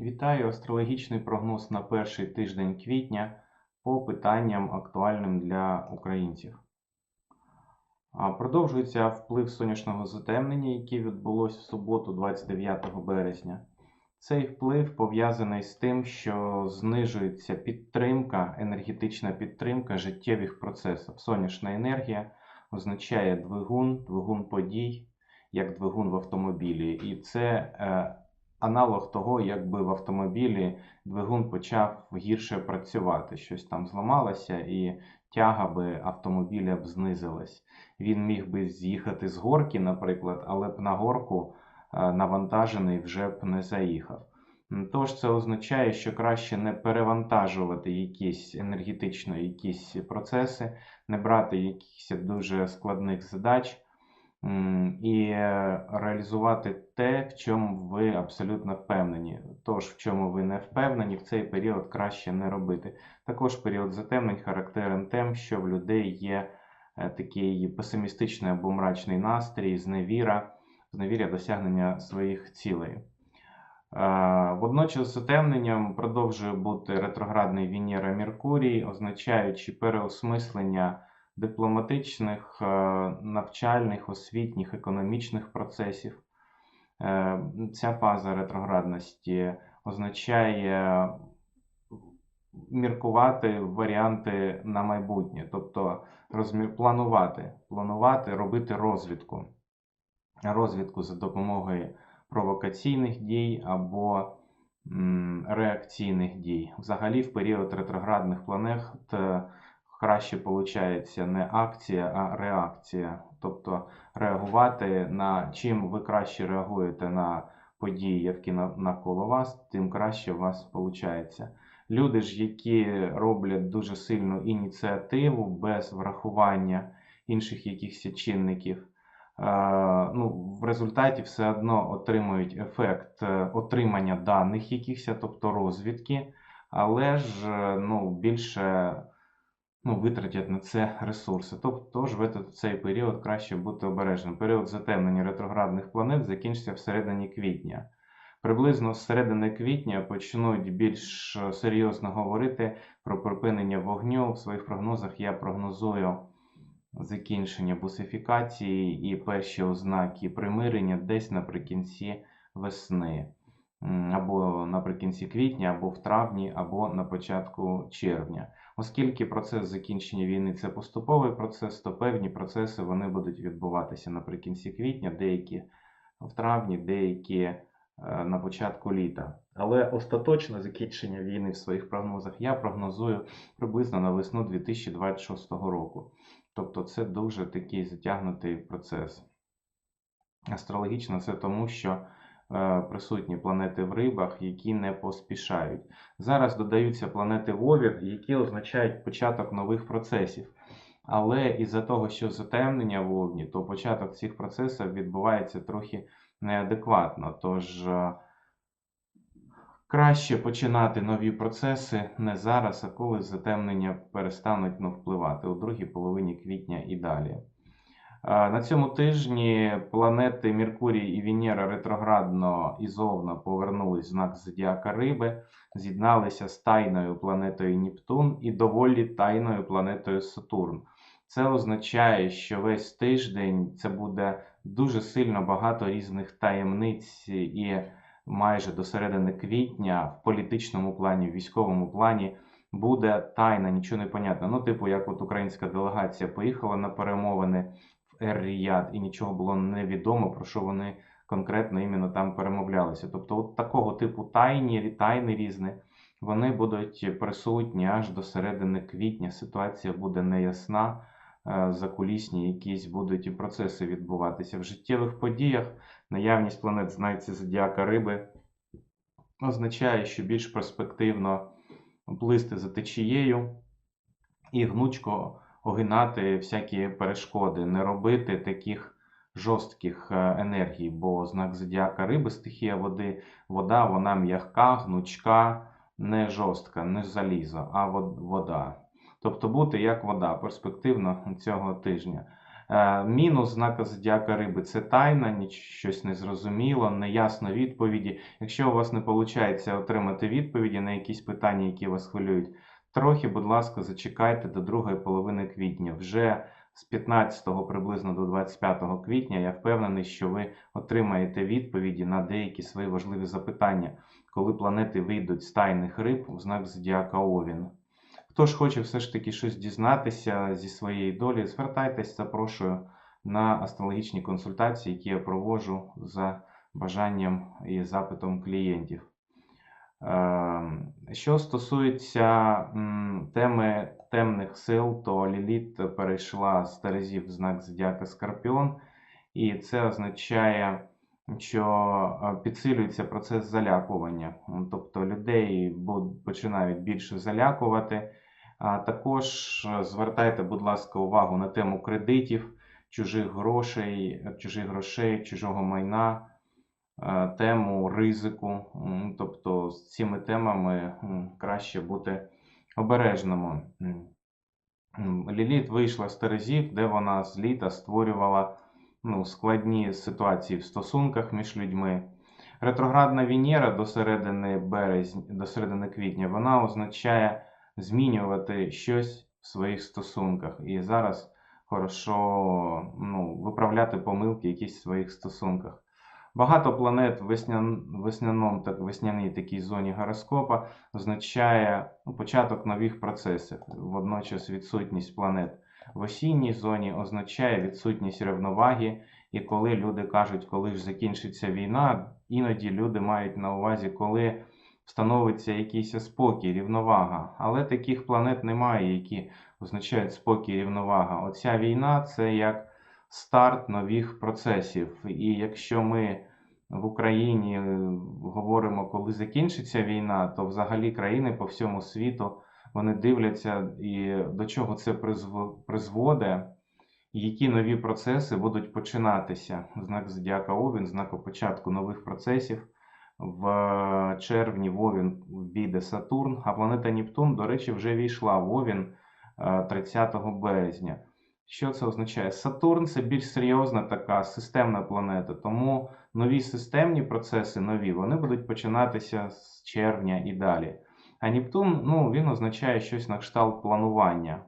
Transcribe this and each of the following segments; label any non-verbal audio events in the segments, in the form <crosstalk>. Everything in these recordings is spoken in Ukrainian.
Вітаю! Астрологічний прогноз на перший тиждень квітня по питанням актуальним для українців. Продовжується вплив сонячного затемнення, яке відбулося в суботу, 29 березня. Цей вплив пов'язаний з тим, що знижується підтримка, енергетична підтримка життєвих процесів. Сонячна енергія означає двигун, двигун подій, як двигун в автомобілі. І це е, аналог того, якби в автомобілі двигун почав гірше працювати. Щось там зламалося, і тяга би автомобіля б знизилась. Він міг би з'їхати з горки, наприклад, але б на горку е, навантажений вже б не заїхав. Тож це означає, що краще не перевантажувати якісь енергетично якісь процеси, не брати якихось дуже складних задач і реалізувати те, в чому ви абсолютно впевнені. Тож, в чому ви не впевнені, в цей період краще не робити. Також період затемнень характерен тим, що в людей є е, такий песимістичний або мрачний настрій, зневіра, зневіря досягнення своїх цілей. Е, Водночас затемненням продовжує бути ретроградний Венера Меркурій, означаючи переосмислення дипломатичних, е, навчальних, освітніх, економічних процесів. Е, Ця фаза ретроградності означає міркувати варіанти на майбутнє, тобто розмір... планувати, планувати, робити розвідку. Розвідку за допомогою провокаційних дій або реакційних дій. Взагалі, в період ретроградних планет е, краще виходить не акція, а реакція. Тобто реагувати на чим ви краще реагуєте на події, які навколо вас, тим краще у вас виходить. Люди ж, які роблять дуже сильну ініціативу без врахування інших якихось чинників, е, ну, в результаті все одно отримують ефект е, отримання даних якихось, тобто розвідки, але ж е, ну, більше ну, витратять на це ресурси. Тобто тож в цей період краще бути обережним. Період затемнення ретроградних планет закінчиться всередині квітня. Приблизно з середини квітня почнуть більш е, серйозно говорити про припинення вогню. В своїх прогнозах я прогнозую закінчення бусифікації і перші ознаки примирення десь наприкінці весни, або наприкінці квітня, або в травні, або на початку червня. Оскільки процес закінчення війни це поступовий процес, то певні процеси вони будуть відбуватися наприкінці квітня, деякі в травні, деякі е, на початку літа. Але остаточне закінчення війни в своїх прогнозах я прогнозую приблизно на весну 2026 року. Тобто це дуже такий затягнутий процес. Астрологічно це тому, що присутні планети в рибах, які не поспішають. Зараз додаються планети в Овід, які означають початок нових процесів. Але із-за того, що затемнення в Овні, то початок цих процесів відбувається трохи неадекватно. Тож е, краще починати нові процеси не зараз, а коли затемнення перестануть ну, впливати у другій половині квітня і далі. Е, На цьому тижні планети Меркурій і Венера ретроградно і зовно повернулись в знак Зодіака Риби, з'єдналися з тайною планетою Нептун і доволі тайною планетою Сатурн. Це означає, що весь тиждень це буде дуже сильно багато різних таємниць і майже до середини квітня в політичному плані, в військовому плані буде тайна, нічого не понятно. Ну, типу, як от українська делегація поїхала на перемовини Ер-Ріяд і нічого було невідомо, про що вони конкретно іменно там перемовлялися. Тобто, от такого типу тайні, тайни різні, вони будуть присутні аж до середини квітня. Ситуація буде неясна, е, закулісні якісь будуть і процеси відбуватися. В життєвих подіях наявність планет знається зодіака риби означає, що більш перспективно плисти за течією і гнучко огинати всякі перешкоди, не робити таких жорстких е, енергій, бо знак зодіака риби, стихія води, вода, вона м'яка, гнучка, не жорстка, не залізо, а вода. Тобто бути як вода перспективно цього тижня. Е, Мінус знака зодіака риби це тайна, щось незрозуміло, неясно відповіді. Якщо у вас не виходить отримати відповіді на якісь питання, які вас хвилюють, трохи, будь ласка, зачекайте до другої половини квітня. Вже з 15 приблизно до 25 квітня я впевнений, що ви отримаєте відповіді на деякі свої важливі запитання, коли планети вийдуть з тайних риб у знак зодіака Овін. Хто ж хоче все ж таки щось дізнатися зі своєї долі, звертайтесь, запрошую на астрологічні консультації, які я проводжу за бажанням і запитом клієнтів. Ем, Що стосується теми темних сил, то Ліліт перейшла з Терезів в знак зодіака Скорпіон, і це означає, що е, підсилюється процес залякування. Тобто людей починають більше залякувати. Також е, звертайте, будь ласка, увагу на тему кредитів, чужих грошей, чужих грошей, чужого майна е, тему ризику. Тобто з цими темами краще бути обережними. Ліліт вийшла з Терезів, де вона з літа створювала ну, складні ситуації в стосунках між людьми. Ретроградна Венера до середини березня, до середини квітня, вона означає змінювати щось в своїх стосунках. І зараз хорошо ну, виправляти помилки якісь в своїх стосунках. Багато планет в веснян, весняному, так, весняній такій зоні гороскопа означає ну, початок нових процесів. Водночас відсутність планет в осінній зоні означає відсутність рівноваги. І коли люди кажуть, коли ж закінчиться війна, іноді люди мають на увазі, коли встановиться якийсь спокій, рівновага. Але таких планет немає, які означають спокій, рівновага. Оця війна це як старт нових процесів. І якщо ми в Україні е, говоримо, коли закінчиться війна, то взагалі країни по всьому світу вони дивляться і до чого це призв- призводить, які нові процеси будуть починатися. Знак Зодіака Овін, знак початку нових процесів. В червні в Овін війде Сатурн, а планета Нептун, до речі, вже війшла в Овін е, 30 березня. Що це означає? Сатурн це більш серйозна така системна планета, тому нові системні процеси, нові, вони будуть починатися з червня і далі. А Нептун, ну, він означає щось на кшталт планування.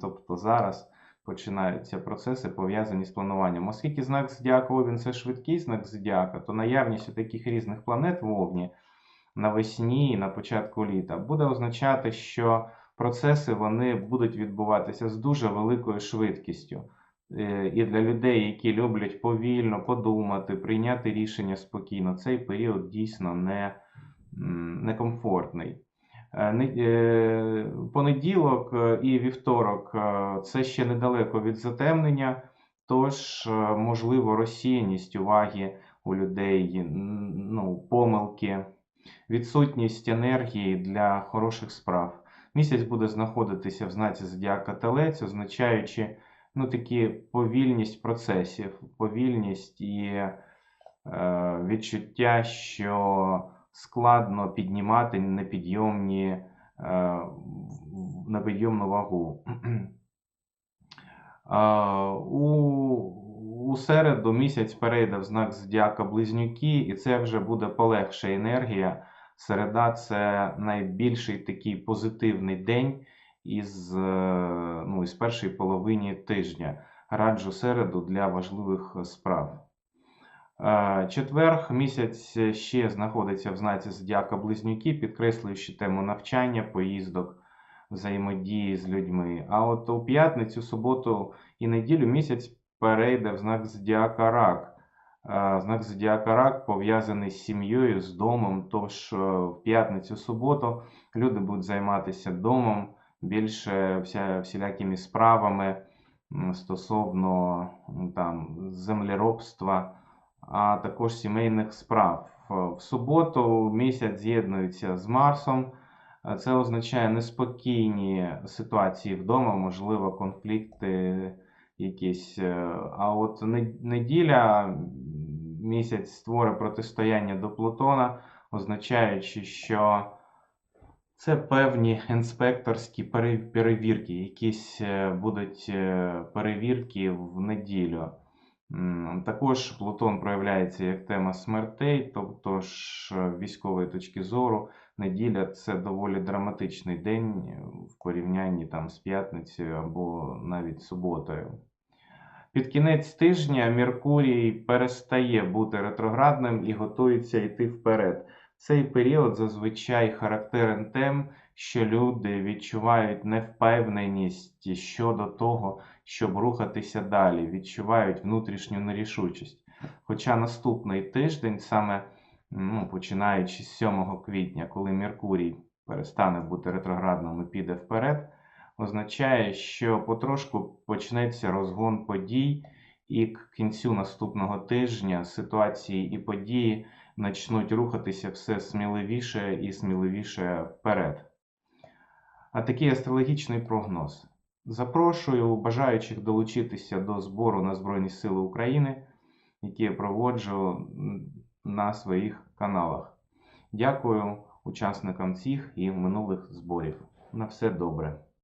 Тобто зараз починаються процеси, пов'язані з плануванням. Оскільки знак Зодіака Овін це швидкий знак Зодіака, то наявність таких різних планет в Овні навесні і на початку літа буде означати, що процеси вони будуть відбуватися з дуже великою швидкістю. Е, І для людей, які люблять повільно подумати, прийняти рішення спокійно, цей період дійсно не, м, некомфортний. Е, е, Понеділок і вівторок це ще недалеко від затемнення, тож, можливо, розсіяність уваги у людей, ну, помилки, відсутність енергії для хороших справ. Місяць буде знаходитися в знаці зодіака Телець, означаючи ну, такі повільність процесів, повільність і е, відчуття, що складно піднімати непідйомні, е, непідйомну вагу. <clears throat> У, у середу місяць перейде в знак зодіака Близнюки, і це вже буде полегша енергія. Середа це найбільший такий позитивний день із, е, ну, із першої половини тижня. Раджу середу для важливих справ. Е, Четверг місяць ще знаходиться в знаці зодіака Близнюки, підкреслюючи тему навчання, поїздок, взаємодії з людьми. А от у п'ятницю, суботу і неділю місяць перейде в знак зодіака Рак. Е, Знак зодіака Рак пов'язаний з сім'єю, з домом. Тож е, в п'ятницю, суботу люди будуть займатися домом, більше вся, всілякими справами стосовно там, землеробства, а також сімейних справ. В суботу місяць з'єднується з Марсом. Е, Це означає неспокійні ситуації вдома, можливо, конфлікти якісь. е, А от неділя місяць створить протистояння до Плутона, означаючи, що Це певні інспекторські перевірки, якісь е, будуть е, перевірки в неділю. Також Плутон проявляється як тема смертей, тобто е, військової точки зору, неділя це доволі драматичний день порівнянні там з п'ятницею або навіть суботою. Під кінець тижня Меркурій перестає бути ретроградним і готується йти вперед. Цей період зазвичай характерен тим, що люди відчувають невпевненість щодо того, щоб рухатися далі, відчувають внутрішню нерішучість. Хоча наступний тиждень, саме ну, починаючи з 7 квітня, коли Меркурій перестане бути ретроградним і піде вперед, означає, що потрошку почнеться розгон подій, і к кінцю наступного тижня ситуації і події почнуть рухатися все сміливіше і сміливіше вперед. А такий астрологічний прогноз. Запрошую бажаючих долучитися до збору на Збройні Сили України, які я проводжу на своїх каналах. Дякую учасникам цих і минулих зборів. На все добре.